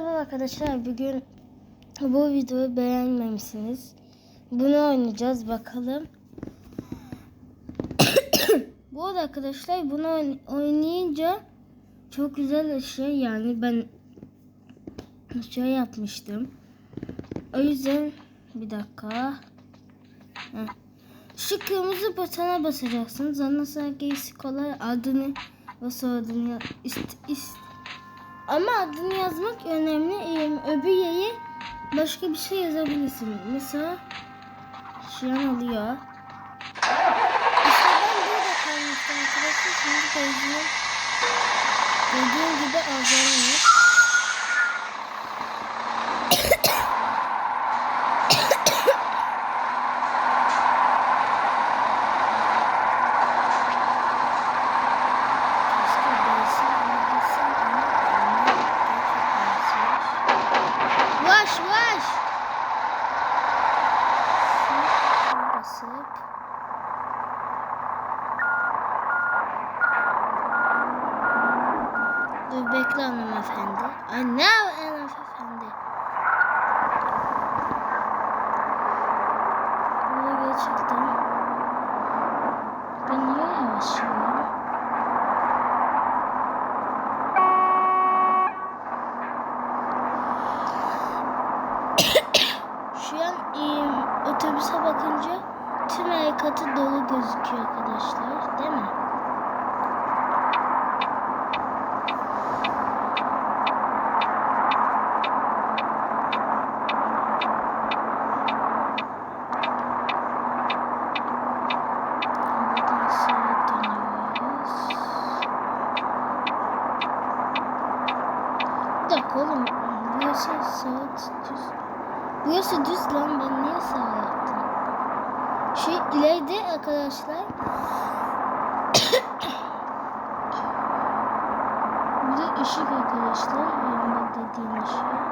Merhaba arkadaşlar. Bugün bu videoyu beğenmemişsiniz. Bunu oynayacağız bakalım. bu arada arkadaşlar bunu oyn- oynayınca çok güzel şey yani ben şey yapmıştım. O yüzden bir dakika. Heh. Şu kırmızı butona basacaksınız. Ondan sonra gerisi kolay adını ve soyadını ya- ist, ist, ama adını yazmak önemli. Öbür yeri başka bir şey yazabilirsin. Mesela şu an alıyor. İşte ben burada kalmıştım. Şimdi koyacağım. Dediğim gibi alacağım. Keşke değilsin ama değilsin ama olmak gerçekten zor. Vaş vaş. Şuna basıp Dur bekle hanımefendi. Ay ne hanımefendi? Burada gerçekten ben niye yavaşlıyorum? Şu an em, otobüse bakınca tüm el katı dolu gözüküyor arkadaşlar. Değil mi? Buradan sağa dönüyoruz. Bir dakika oğlum. Burası saat düz. Burası düz lan ben niye sağ yaptım? Şu ileride arkadaşlar. Burada ışık arkadaşlar. Yanında dediğim ışık.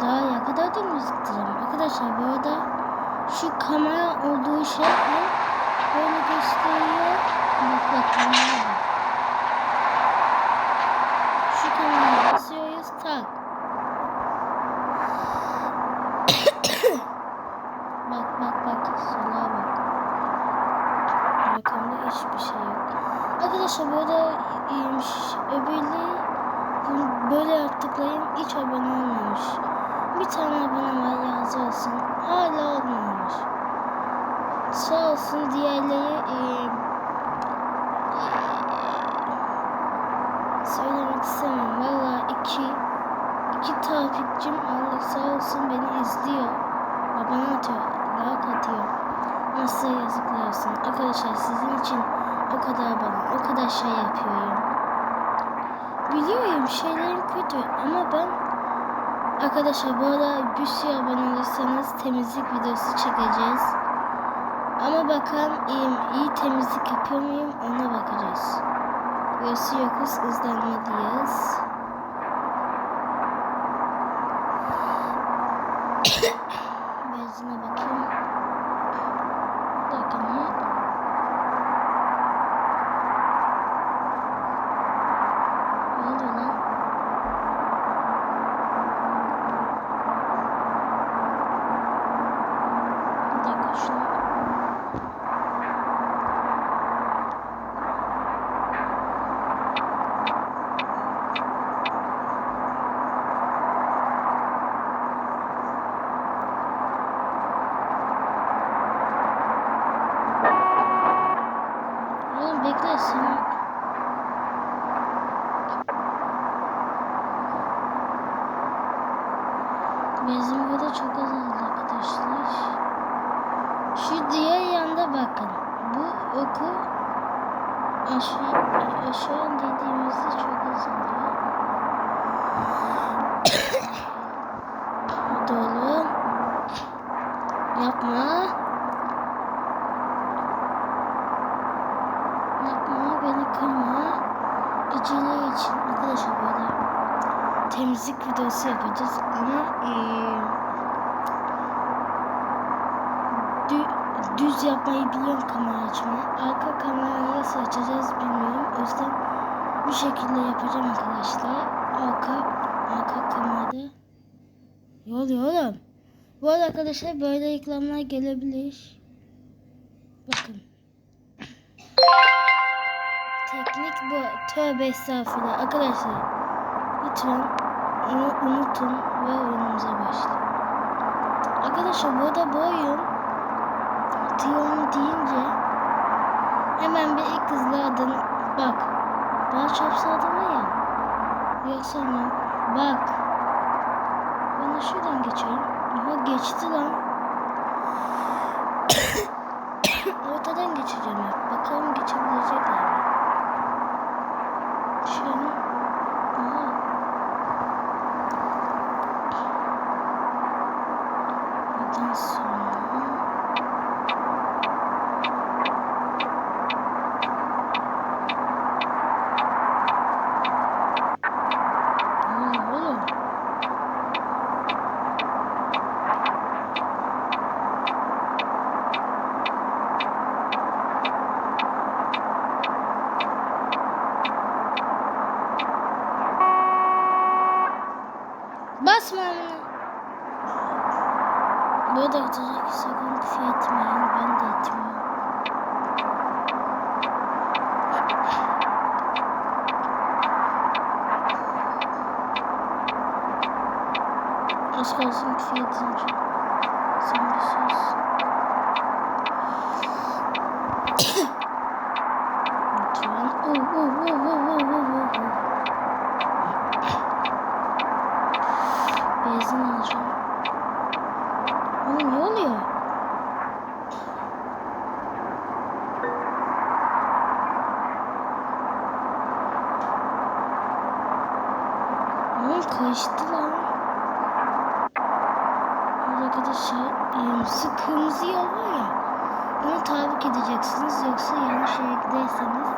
Daha ya kadar da müzik dinlerim. Arkadaşlar bu arada şu kamera olduğu şey böyle gösteriyor. Bak. Şu kameraya basıyoruz tak. bak bak bak sola bak. Arkamda hiçbir şey yok. Arkadaşlar bu arada iyiymiş. Öbürleri böyle yaptıklarım hiç abone olmamış. Bir tane abone var yazı olsun. Hala olmamış. Sağ olsun diğerleri e, e, söylemek istemem. Valla iki iki takipçim Allah sağ olsun beni izliyor. Abone atıyor. Like atıyor. Nasıl yazıklar olsun. Arkadaşlar sizin için o kadar bana o kadar şey yapıyorum. Biliyorum şeylerim kötü ama ben Arkadaşlar bu arada bir sürü abone olursanız temizlik videosu çekeceğiz. Ama bakalım iyi, iyi temizlik yapıyor muyum ona bakacağız. Burası yokuz ızlanmalıyız. Benzine bakayım. Bir aşağı, aşağı indiğimizde çok azalıyor. Dolu. Yapma. Yapma beni kırma. Acele için arkadaşlar böyle temizlik videosu yapacağız ama ee, düz yapmayı biliyorum kamera açmayı. Arka kamerayı nasıl açacağız bilmiyorum. O yüzden bu şekilde yapacağım arkadaşlar. Arka arka kamerada. Ne oluyor oğlum? Bu arada arkadaşlar böyle reklamlar gelebilir. Bakın. Teknik bu. Tövbe estağfurullah. Arkadaşlar lütfen onu unutun ve oyunumuza başlayın. Arkadaşlar burada bu oyun Tion deyince hemen bir ilk hızlı adını bak. Bana çarpsa var ya. Yoksa mı? Bak. Bana şuradan geçeyim. Aha geçti lan. Ortadan geçeceğim. Bakalım geçebilecekler mi? Şöyle. Aha. Ondan sonra... Oğlum oğlum. Basma amına. Bu arada atacak sakın küfür etmeyin. Ben de etmiyorum. Az kalsın küfür edince. Sen bir sus. Arkadaşlar şu kırmızı yol var ya. Onu takip edeceksiniz yoksa yanlış yere giderseniz.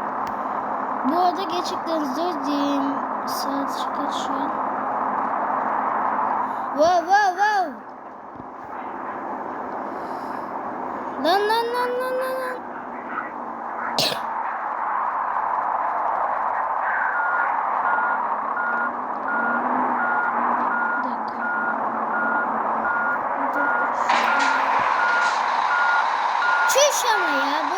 Bu arada gerçekten zor değil. Saat kaç şu an? Wow wow wow. Lan lan lan lan lan lan. Bir dakika. Burada Çüş ama ya. Bu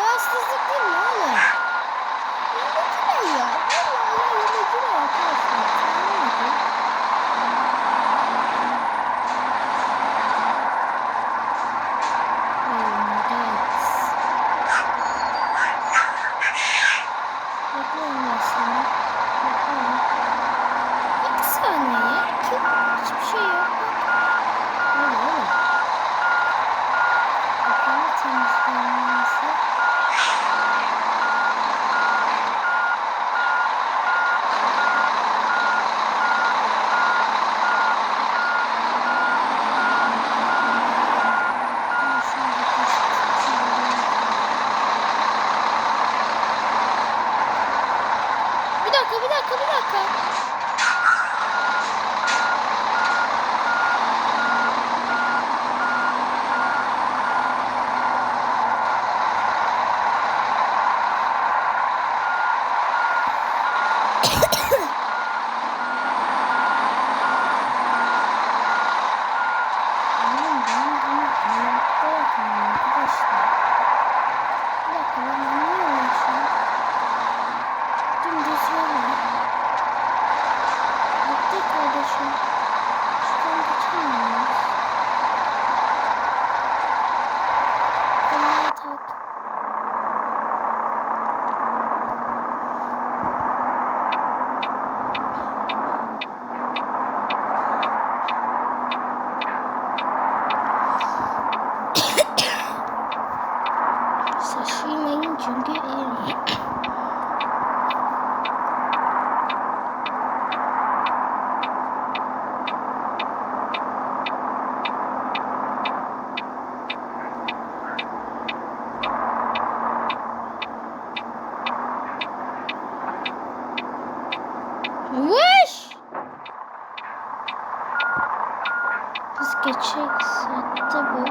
gerçek saatte bu.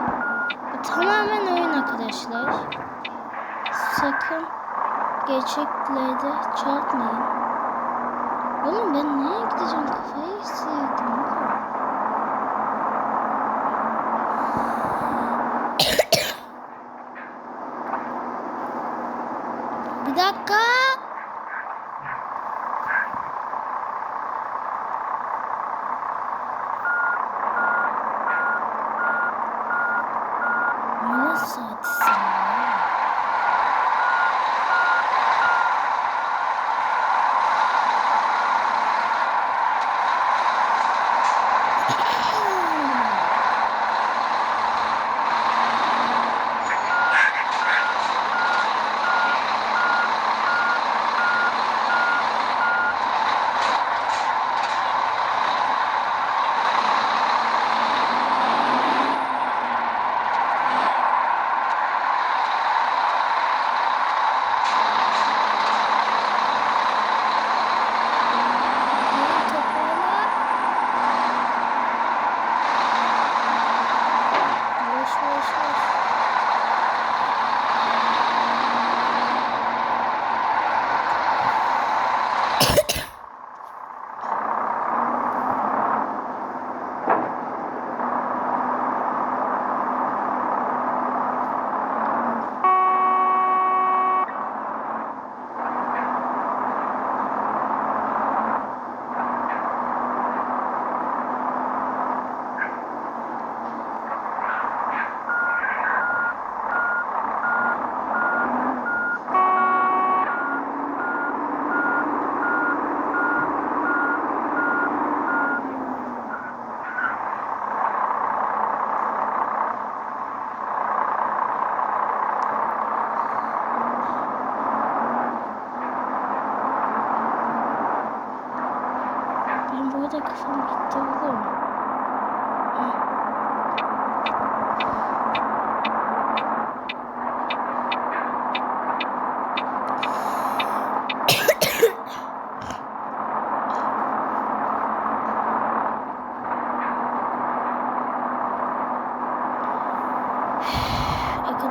Bu tamamen oyun arkadaşlar. Sakın gerçeklerde çarpmayın. Oğlum ben nereye gideceğim kafayı sevdim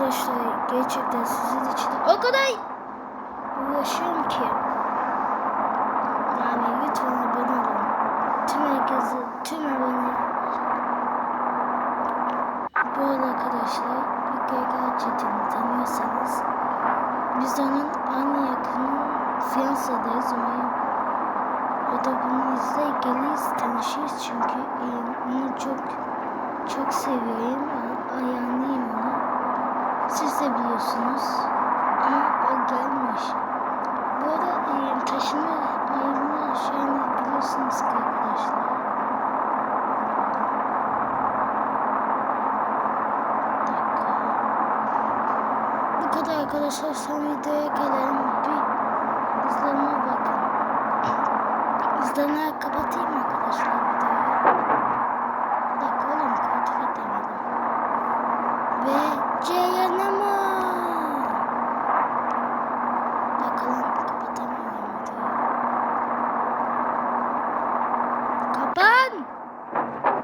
Arkadaşlar gerçekten sizin için o kadar uğraşıyorum ki. Yani lütfen abone olun. Tüm herkese, tüm abone. Bu arada arkadaşlar, YKK chatini tanıyorsanız biz onun aynı yakının fiyansadayız. Umarım o da bunu izler geliriz tanışırız çünkü e, onu çok çok seviyorum. A- Ayağınıyım onu. Siz de biliyorsunuz. Ama o gelmiş. Bu arada e, taşıma ayrılma şeyini biliyorsunuz ki arkadaşlar. Bu kadar arkadaşlar son videoya gelelim. Bir izlenme bakın. İzlenmeyi kapatayım arkadaşlar.